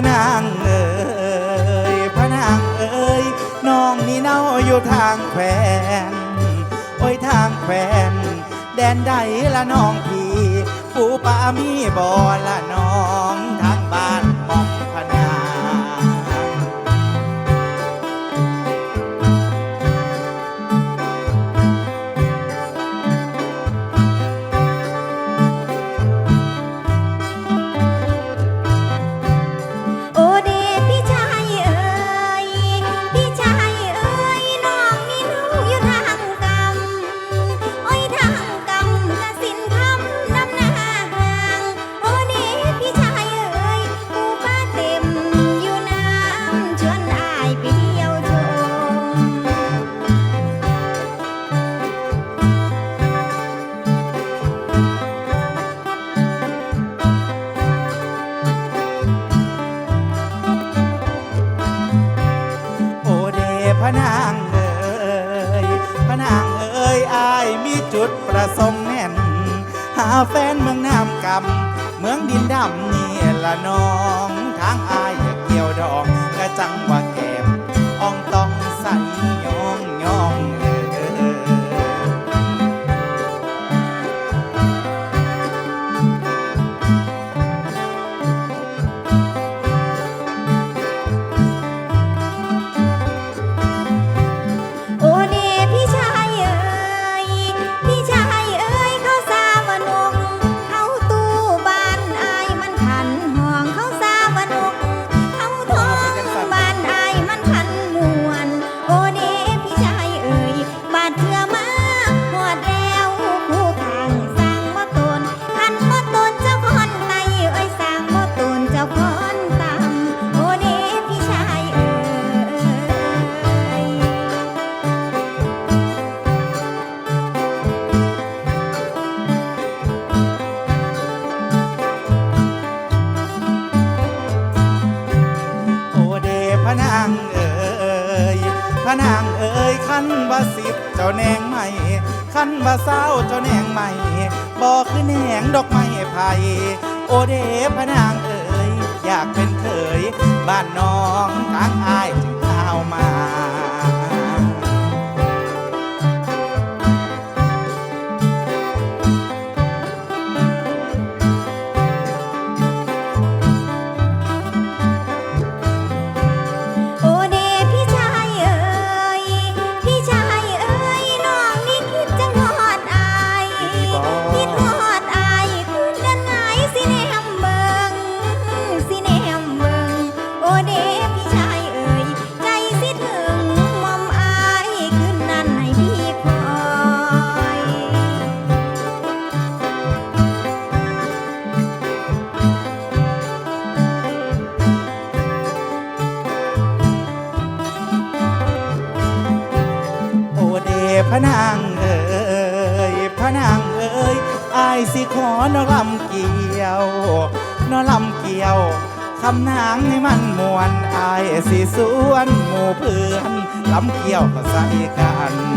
พนางเอ๋ยพระนางเอ๋ยน้องนี่เน่าอยู่ทางแขวนโอ้ยทางแขวนแดนใดละน้องพี่ปูปามีบ่ละน จุดประสงค์แน่น หาแฟนเมืองน้ำกำเมืองดินดำนี่ละน้อง ทางอายเกี่ยวดองกระจังว่า ยพระนางเอ่ยขันว่าสิบเจ้าแนงใหม่ขันว่าเศร้าเจ้าแนงใหม่บอกคือแหนงดอกไม้ไผ่โอเดพระนางเอ่ยอยากเป็นเคยบ้านน้องทางอายจึงเอามา นางเอ้ยอายสิขอนอลำเกี่ยวนอลำเกี่ยวคำนางให้มันมวนอายสิสวนหมู่เพื่อนลำเกี่ยวก็ใส่กัน